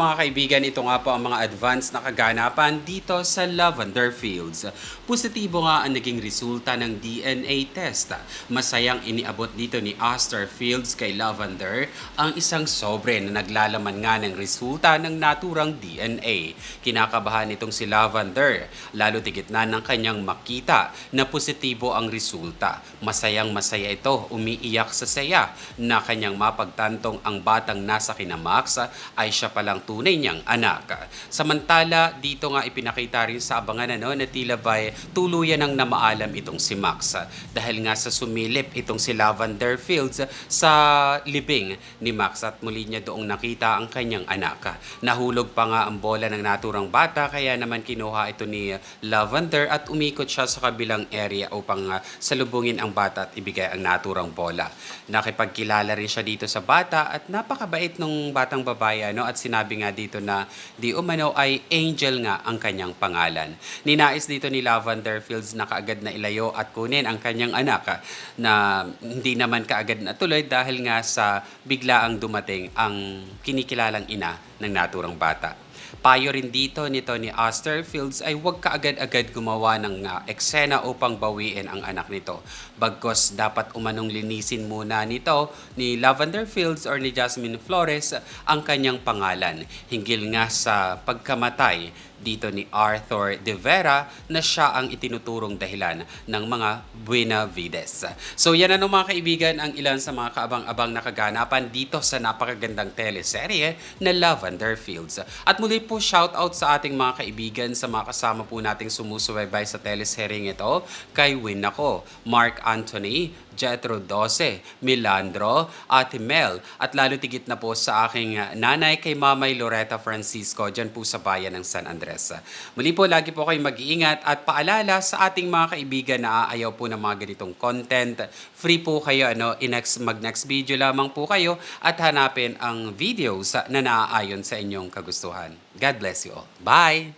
Mga kaibigan, ito nga po ang mga advance na kaganapan dito sa Lavender Fields. Positibo nga ang naging resulta ng DNA test. Masayang iniabot dito ni Astor Fields kay Lavender ang isang sobre na naglalaman nga ng resulta ng naturang DNA. Kinakabahan itong si Lavender, lalo tigit na ng kanyang makita na positibo ang resulta. Masayang masaya ito, umiiyak sa saya na kanyang mapagtantong ang batang nasa kinamax ay siya palang tunay niyang anak. Samantala, dito nga ipinakita rin sa abangan ano, na tila ba'y tuluyan ng namaalam itong si Max. Dahil nga sa sumilip itong si Lavender Fields sa libing ni Max at muli niya doong nakita ang kanyang anak. Nahulog pa nga ang bola ng naturang bata kaya naman kinuha ito ni Lavender at umikot siya sa kabilang area upang uh, salubungin ang bata at ibigay ang naturang bola. Nakipagkilala rin siya dito sa bata at napakabait nung batang babae ano, at sinabi nga dito na di umano ay Angel nga ang kanyang pangalan. Ninais dito ni Lavender Fields na kaagad na ilayo at kunin ang kanyang anak ah, na hindi naman kaagad na tuloy dahil nga sa biglaang dumating ang kinikilalang ina ng naturang bata. Payo rin dito ni Astor Fields ay huwag kaagad-agad gumawa ng ah, eksena upang bawiin ang anak nito. Bagkos dapat umanong linisin muna nito ni Lavender Fields or ni Jasmine Flores ang kanyang pangalan. Hinggil nga sa pagkamatay dito ni Arthur De Vera na siya ang itinuturong dahilan ng mga Buena Vides. So yan ano mga kaibigan ang ilan sa mga kaabang-abang na kaganapan dito sa napakagandang teleserye na Lavender Fields. At muli po shout out sa ating mga kaibigan sa mga kasama po nating sumusubaybay sa teleseryeng ito kay Win ako, Mark Anthony, Jetro Dose, Milandro, Ate Mel, at lalo tigit na po sa aking nanay kay Mamay Loretta Francisco dyan po sa bayan ng San Andres. Muli po, lagi po kayo mag-iingat at paalala sa ating mga kaibigan na ayaw po ng mga ganitong content. Free po kayo, ano, in-next, mag-next video lamang po kayo at hanapin ang videos na naaayon sa inyong kagustuhan. God bless you all. Bye!